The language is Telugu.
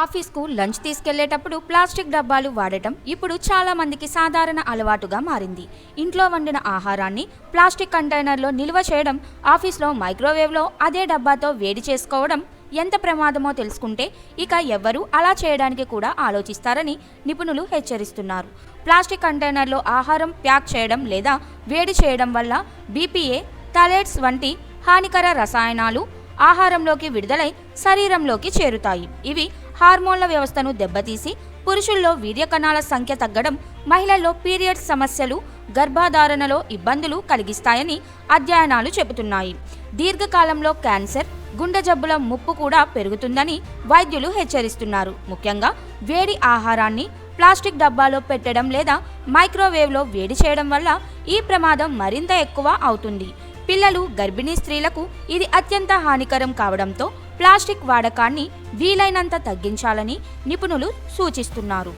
ఆఫీస్కు లంచ్ తీసుకెళ్ళేటప్పుడు ప్లాస్టిక్ డబ్బాలు వాడటం ఇప్పుడు చాలా మందికి సాధారణ అలవాటుగా మారింది. ఇంట్లో వండిన ఆహారాన్ని ప్లాస్టిక్ కంటైనర్లో నిల్వ చేయడం ఆఫీస్లో మైక్రోవేవ్లో అదే డబ్బాతో వేడి చేసుకోవడం ఎంత ప్రమాదమో తెలుసుకుంటే ఇక ఎవ్వరూ అలా చేయడానికి కూడా ఆలోచిస్తారని నిపుణులు హెచ్చరిస్తున్నారు. ప్లాస్టిక్ కంటైనర్లో ఆహారం ప్యాక్ చేయడం లేదా వేడి చేయడం వల్ల బీపీఏ థలేట్స్ వంటి హానికర రసాయనాలు ఆహారంలోకి విడుదలై శరీరంలోకి చేరుతాయి. ఇవి హార్మోన్ల వ్యవస్థను దెబ్బతీసి పురుషుల్లో వీర్యకణాల సంఖ్య తగ్గడం మహిళల్లో పీరియడ్స్ సమస్యలు గర్భధారణలో ఇబ్బందులు కలిగిస్తాయని అధ్యయనాలు చెబుతున్నాయి. దీర్ఘకాలంలో క్యాన్సర్ గుండె జబ్బుల ముప్పు కూడా పెరుగుతుందని వైద్యులు హెచ్చరిస్తున్నారు. ముఖ్యంగా వేడి ఆహారాన్ని ప్లాస్టిక్ డబ్బాలో పెట్టడం లేదా మైక్రోవేవ్లో వేడి చేయడం వల్ల ఈ ప్రమాదం మరింత ఎక్కువ అవుతుంది. పిల్లలు గర్భిణీ స్త్రీలకు ఇది అత్యంత హానికరం కావడంతో ప్లాస్టిక్ వాడకాన్ని వీలైనంత తగ్గించాలని నిపుణులు సూచిస్తున్నారు.